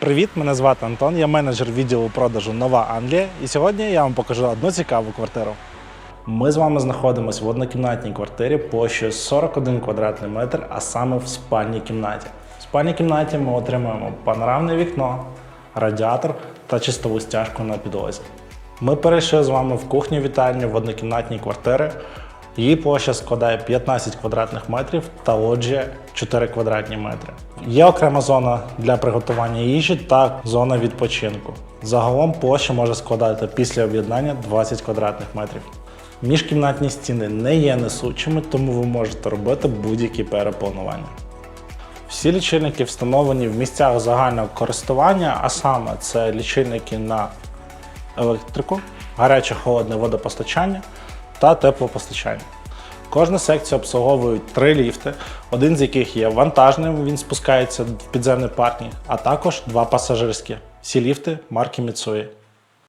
Привіт, мене звати Антон, я менеджер відділу продажу Нова Англія, і сьогодні я вам покажу одну цікаву квартиру. Ми з вами знаходимося в однокімнатній квартирі площею 41 квадратний метр, а саме в спальній кімнаті. В спальній кімнаті ми отримуємо панорамне вікно, радіатор та чистову стяжку на підлозі. Ми перейшли з вами в кухню вітальню в однокімнатній квартирі. Її площа складає 15 квадратних метрів та лоджія 4 квадратні метри. Є окрема зона для приготування їжі та зона відпочинку. Загалом площа може складати після об'єднання 20 квадратних метрів. Міжкімнатні стіни не є несучими, тому ви можете робити будь-які перепланування. Всі лічильники встановлені в місцях загального користування, а саме це лічильники на електрику, гаряче холодне водопостачання та теплопостачання. Кожна секція обслуговує три ліфти, один з яких є вантажним, він спускається в підземний паркінг, а також два пасажирські. Всі ліфти марки Mitsui.